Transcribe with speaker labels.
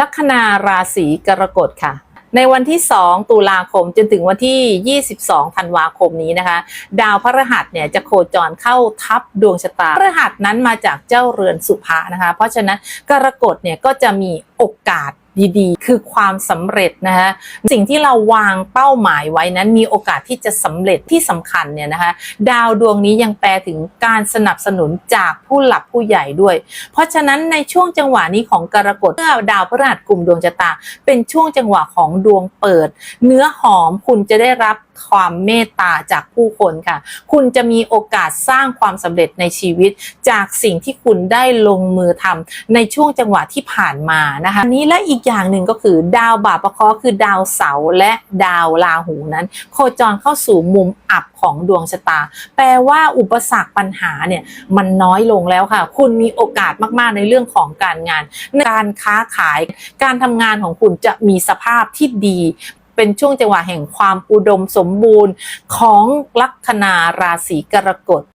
Speaker 1: ลัคนาราศีกรกฎค่ะ ในวันที่ 2 ตุลาคมจนถึงวันที่ 22 ธันวาคมนี้นะคะ ดาวพระรหัสเนี่ยจะโคจรเข้าทับดวงชะตาพฤหัสนั้นมาจากเจ้าเรือนสุภานะคะ เพราะฉะนั้นกรกฎเนี่ยก็จะมีโอกาส ดีๆ คือความสำเร็จนะคะสิ่งที่เราวางเป้าหมายไว้นั้นมีโอกาสที่จะสำเร็จที่สำคัญเนี่ยนะคะดาวดวงนี้ยังแปลถึงการสนับสนุนจากผู้หลักผู้ใหญ่ด้วย เพราะฉะนั้นในช่วงจังหวะนี้ของกรกฎเมื่อดาวพฤหัสกลุ่มดวงชะตา เป็นช่วงจังหวะของดวงเปิด เนื้อหอมคุณจะได้รับ ความเมตตาจากผู้คนค่ะ คุณจะมีโอกาสสร้างความสำเร็จในชีวิต จากสิ่งที่คุณได้ลงมือทำในช่วงจังหวะที่ผ่านมานะคะนนี้และอีกอย่างหนึ่งก็คือดาวบาปะเคราะห์คือดาวเสาร์และดาวราหูนั้น โคจรเข้าสู่มุมอับของดวงชะตา แปลว่าอุปสรรคปัญหาเนี่ยมันน้อยลงแล้วค่ะ คุณมีโอกาสมากๆในเรื่องของการงาน การค้าขาย การทำงานของคุณจะมีสภาพที่ดี เป็นช่วงจังหวะแห่งความอุดมสมบูรณ์ของลัคนาราศีกรกฎ